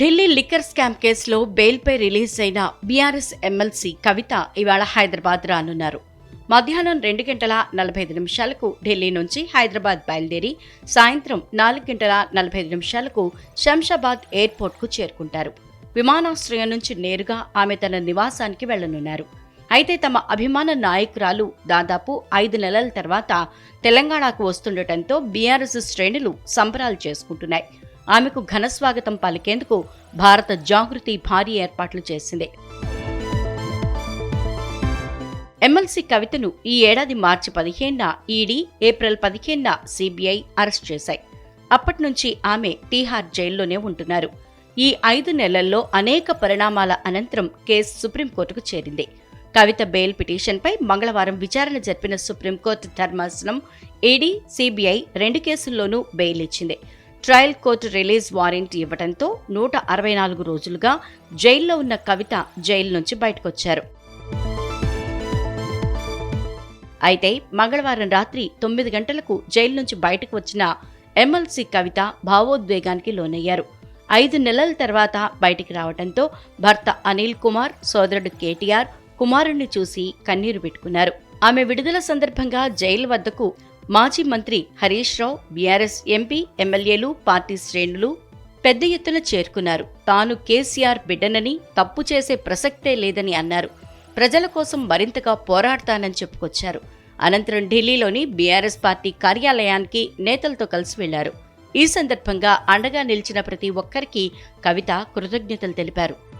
Delhi liquor scam కేసులో బెయిల్పై release అయిన బీఆర్ఎస్ ఎమ్మెల్సీ కవిత ఇవాళ హైదరాబాద్ రానున్నారు. మధ్యాహ్నం రెండు గంటల నలభై ఐదు నిమిషాలకు ఢిల్లీ నుంచి హైదరాబాద్ బయలుదేరి సాయంత్రం నాలుగు గంటల నలభై ఐదు నిమిషాలకు శంషాబాద్ ఎయిర్పోర్ట్కు చేరుకుంటారు. విమానాశ్రయం నుంచి నేరుగా ఆమె తన నివాసానికి వెళ్ళనున్నారు అయితే తమ అభిమాన నాయకురాలు దాదాపు ఐదు నెలల తర్వాత తెలంగాణకు వస్తుండటంతో బీఆర్ఎస్ శ్రేణులు సంబరాలు చేసుకుంటున్నాయి. ఆమెకు ఘన స్వాగతం పలికేందుకు భారత జాగృతి భారీ ఏర్పాట్లు చేసింది. ఎమ్మెల్సీ కవితను ఈ ఏడాది మార్చి పదిహేనున ఈడీ ఏప్రిల్ పదిహేనున సిబిఐ అరెస్ట్ చేశాయి. అప్పటి నుంచి ఆమె తీహార్ జైల్లోనే ఉంటున్నారు. ఈ ఐదు నెలల్లో అనేక పరిణామాల అనంతరం కేసు సుప్రీంకోర్టుకు చేరింది. కవిత బెయిల్ పిటిషన్పై మంగళవారం విచారణ జరిపిన సుప్రీంకోర్టు ధర్మాసనం ఈడీ సిబిఐ రెండు కేసుల్లోనూ బెయిల్ ఇచ్చింది. ట్రయల్ కోర్టు రిలీజ్ వారెంట్ ఇవ్వడంతో నూట అరవై నాలుగు రోజులుగా జైల్లో ఉన్న కవిత జైలు నుంచి బయటకొచ్చారు. అయితే మంగళవారం రాత్రి తొమ్మిది గంటలకు జైలు నుంచి బయటకు వచ్చిన ఎమ్మెల్సీ కవిత భావోద్వేగానికి లోనయ్యారు. ఐదు నెలల తర్వాత బయటికి రావడంతో భర్త అనిల్ కుమార్ సోదరుడు కేటీఆర్ కుమారుణ్ణి చూసి కన్నీరు పెట్టుకున్నారు. ఆమె విడుదల సందర్భంగా జైలు వద్దకు మాజీ మంత్రి హరీష్ రావు బీఆర్ఎస్ ఎంపీ ఎమ్మెల్యేలు పార్టీ శ్రేణులు పెద్ద ఎత్తున చేరుకున్నారు. తాను కేసీఆర్ బిడ్డనని తప్పు చేసే ప్రసక్తే లేదని అన్నారు. ప్రజల కోసం మరింతగా పోరాడతానని చెప్పుకొచ్చారు. అనంతరం ఢిల్లీలోని బీఆర్ఎస్ పార్టీ కార్యాలయానికి నేతలతో కలిసి వెళ్ళారు. ఈ సందర్భంగా అండగా నిలిచిన ప్రతి ఒక్కరికి కవిత కృతజ్ఞతలు తెలిపారు.